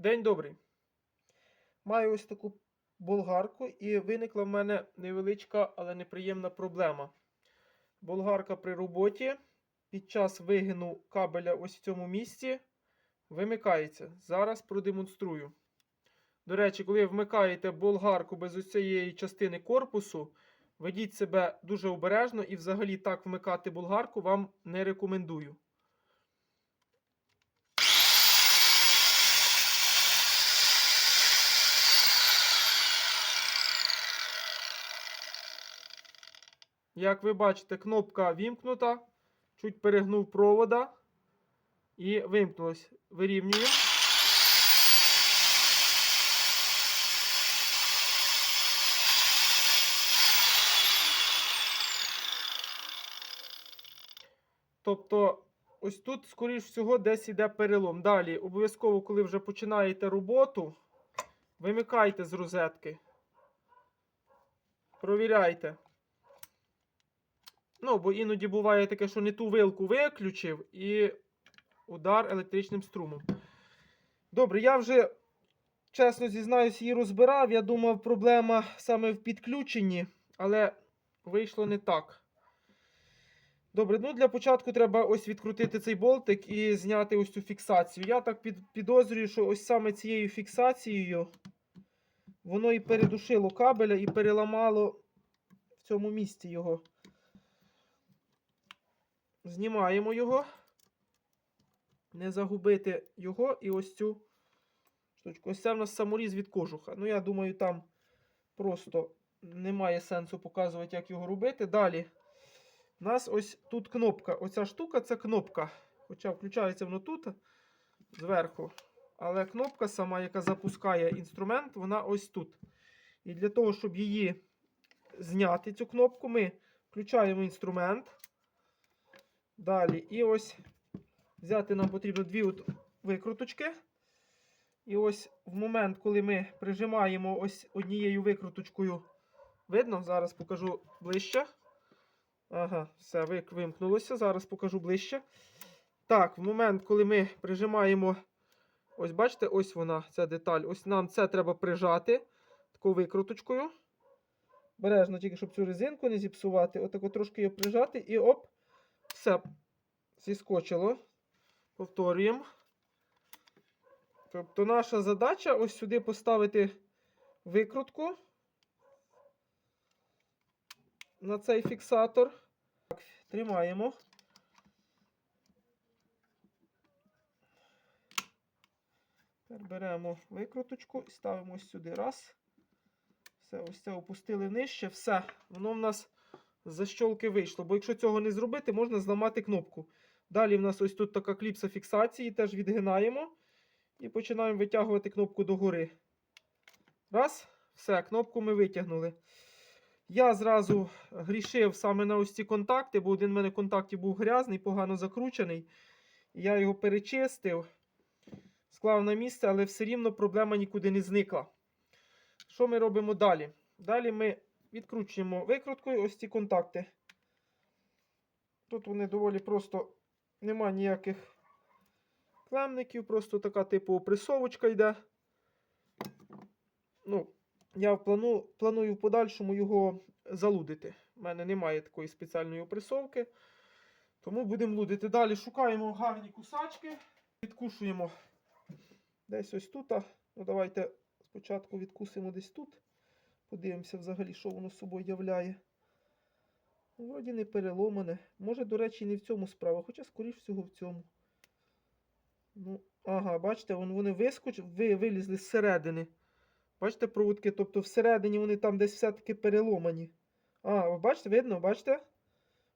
День добрий. Маю ось таку болгарку, і виникла в мене невеличка, але неприємна проблема. Болгарка при роботі під час вигину кабеля ось в цьому місці вимикається. Зараз продемонструю. До речі, коли вмикаєте болгарку без ось цієї частини корпусу, ведіть себе дуже обережно і взагалі так вмикати болгарку вам не рекомендую. Як ви бачите, кнопка вімкнута, чуть перегнув провода і вимкнулось. Вирівнюємо. Тобто, ось тут, скоріш всього, десь іде перелом. Далі, обов'язково, коли вже починаєте роботу, вимикайте з розетки. Провіряйте. Ну, бо іноді буває таке, що не ту вилку виключив і удар електричним струмом. Добре, я вже, чесно зізнаюсь, її розбирав. Я думав, проблема саме в підключенні, але вийшло не так. Добре, ну для початку треба ось відкрутити цей болтик і зняти ось цю фіксацію. Я так під, підозрюю, що ось саме цією фіксацією воно і передушило кабеля і переламало в цьому місці його. Знімаємо його. Не загубити його і ось цю штучку. Ось це в нас саморіз від кожуха. Ну, я думаю, там просто немає сенсу показувати, як його робити. Далі. У нас ось тут кнопка. Оця штука це кнопка. Хоча включається воно тут зверху. Але кнопка сама, яка запускає інструмент, вона ось тут. І для того, щоб її зняти, цю кнопку, ми включаємо інструмент. Далі. І ось взяти нам потрібно дві от викруточки. І ось в момент, коли ми прижимаємо ось однією викруточкою, видно, зараз покажу ближче. Ага, все, вимкнулося. Зараз покажу ближче. Так, в момент, коли ми прижимаємо, ось бачите, ось вона, ця деталь. Ось нам це треба прижати такою викруточкою. Бережно, тільки щоб цю резинку не зіпсувати. Отако трошки її прижати і оп, все, зіскочило. Повторюємо. Тобто наша задача ось сюди поставити викрутку на цей фіксатор. Так, тримаємо. Тепер беремо викруточку і ставимо ось сюди. Раз. Все, ось це опустили нижче. Все, воно в нас защолки вийшло. Бо якщо цього не зробити, можна зламати кнопку. Далі в нас ось тут така кліпса фіксації, теж відгинаємо. І починаємо витягувати кнопку догори. Раз, все, кнопку ми витягнули. Я зразу грішив саме на ось ці контакти, бо один в мене контактів був грязний, погано закручений. Я його перечистив, склав на місце, але все рівно проблема нікуди не зникла. Що ми робимо далі? Далі ми відкручуємо викруткою ось ці контакти. Тут вони доволі просто нема ніяких клемників, просто така типу опресовочка йде. Ну, я плану, планую в подальшому його залудити. У мене немає такої спеціальної опресовки. Тому будемо лудити. Далі шукаємо гарні кусачки. Відкушуємо десь ось тут. Ну, давайте спочатку відкусимо десь тут. Подивимося взагалі, що воно собою являє. Ну, Вроді не переломане. Може, до речі, не в цьому справа, хоча, скоріш всього, в цьому. Ну, ага, бачите, вони вискочили, ви, вилізли зсередини. Бачите, проводки, тобто всередині вони там десь все-таки переломані. А, бачите, видно, бачите?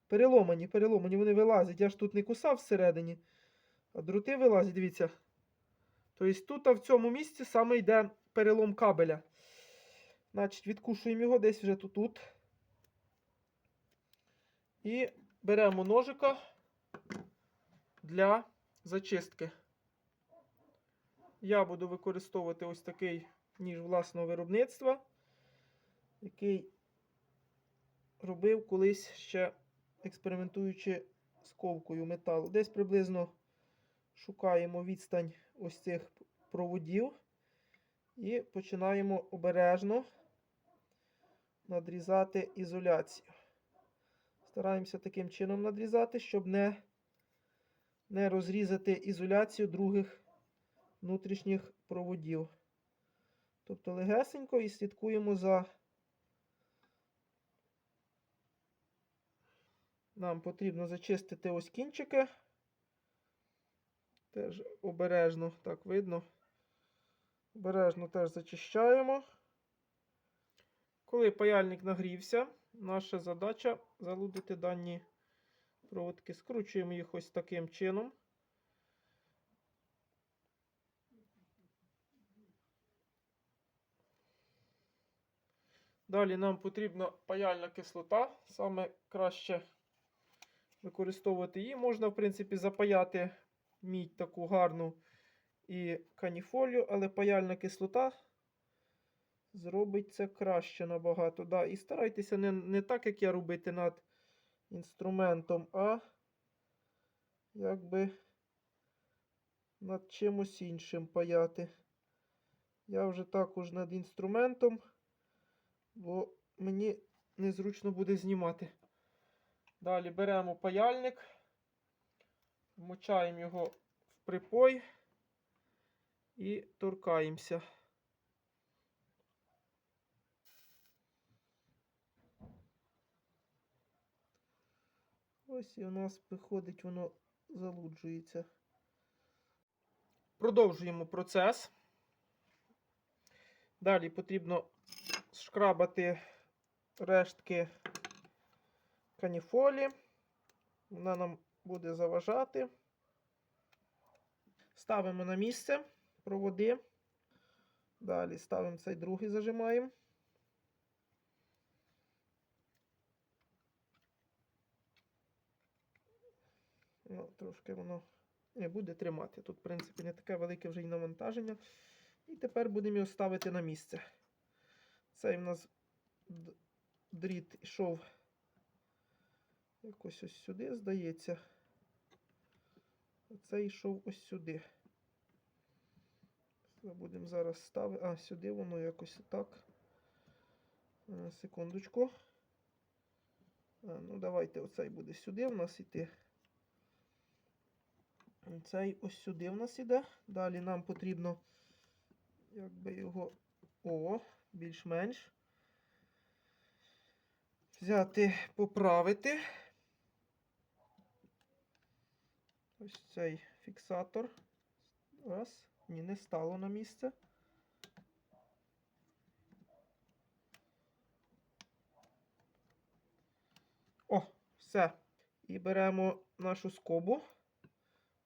Переломані, переломані, вони вилазять. Я ж тут не кусав всередині. А дроти вилазять, дивіться. Тобто тут а в цьому місці саме йде перелом кабеля. Значить, відкушуємо його десь вже тут. -тут. І беремо ножика для зачистки. Я буду використовувати ось такий ніж власного виробництва, який робив колись ще експериментуючи з ковкою металу. Десь приблизно шукаємо відстань ось цих проводів. І починаємо обережно надрізати ізоляцію. Стараємося таким чином надрізати, щоб не, не розрізати ізоляцію других внутрішніх проводів. Тобто легесенько і слідкуємо за. Нам потрібно зачистити ось кінчики. Теж обережно, так видно. Обережно теж зачищаємо. Коли паяльник нагрівся, наша задача залудити дані проводки. Скручуємо їх ось таким чином. Далі нам потрібна паяльна кислота. Саме краще використовувати її. Можна, в принципі, запаяти мідь таку гарну і каніфолію, але паяльна кислота зробить це краще набагато. Да. І старайтеся не, не так, як я робити над інструментом, а якби над чимось іншим паяти. Я вже також над інструментом, бо мені незручно буде знімати. Далі беремо паяльник, вмочаємо його в припой і торкаємося. Ось і у нас виходить, воно залуджується. Продовжуємо процес. Далі потрібно шкрабати рештки каніфолі. Вона нам буде заважати. Ставимо на місце проводи. Далі ставимо цей другий, зажимаємо. Ну, трошки воно не буде тримати. Тут, в принципі, не таке велике вже й навантаження. І тепер будемо його ставити на місце. Цей в нас дріт йшов якось ось сюди, здається. Оцей йшов ось сюди. Будемо зараз ставити. А, сюди воно якось так. Е, Секундочку. А, ну, давайте оцей буде сюди в нас іти. Цей ось сюди в нас іде. Далі нам потрібно якби його о, більш-менш. Взяти, поправити. Ось цей фіксатор. Раз. Ні, не стало на місце. О, все. І беремо нашу скобу.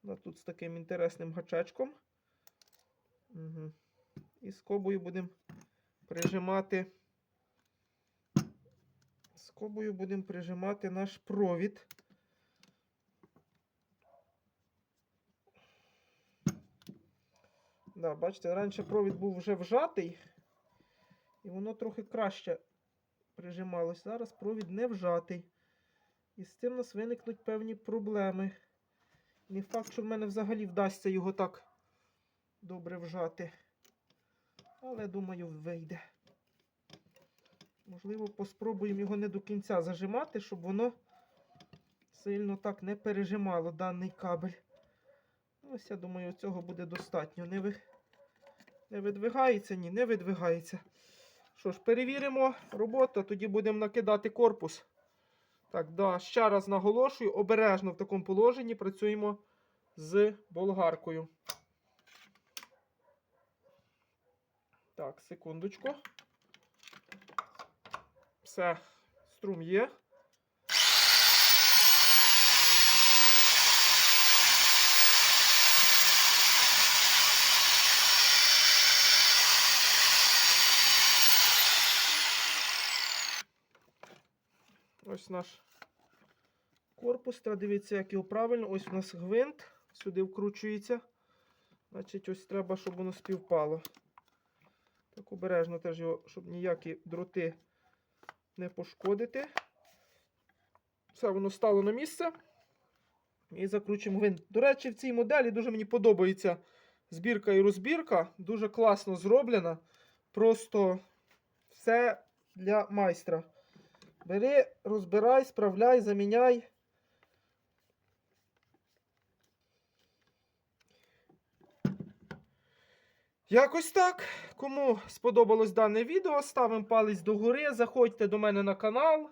Вона тут з таким інтересним гачечком. Угу. І скобою будемо прижимати. Скобою будемо прижимати наш провід. Да, бачите, раніше провід був вже вжатий, і воно трохи краще прижималось. Зараз провід не вжатий. І з цим у нас виникнуть певні проблеми. Не факт, що в мене взагалі вдасться його так добре вжати. Але думаю, вийде. Можливо, поспробуємо його не до кінця зажимати, щоб воно сильно так не пережимало даний кабель. Ось, я думаю, цього буде достатньо. Не, ви... не видвигається? Ні, не видвигається. Що ж, перевіримо роботу, тоді будемо накидати корпус. Так, да, ще раз наголошую, обережно в такому положенні працюємо з болгаркою. Так, секундочку. Все, струм є. Ось наш корпус. Та дивіться, як його правильно. Ось у нас гвинт сюди вкручується. Значить, ось треба, щоб воно співпало. Так обережно теж його, щоб ніякі дроти не пошкодити. Все, воно стало на місце. І закручуємо гвинт. До речі, в цій моделі дуже мені подобається збірка і розбірка. Дуже класно зроблена. Просто все для майстра. Бери, розбирай, справляй, заміняй. Якось так. Кому сподобалось дане відео, ставимо палець догори, заходьте до мене на канал.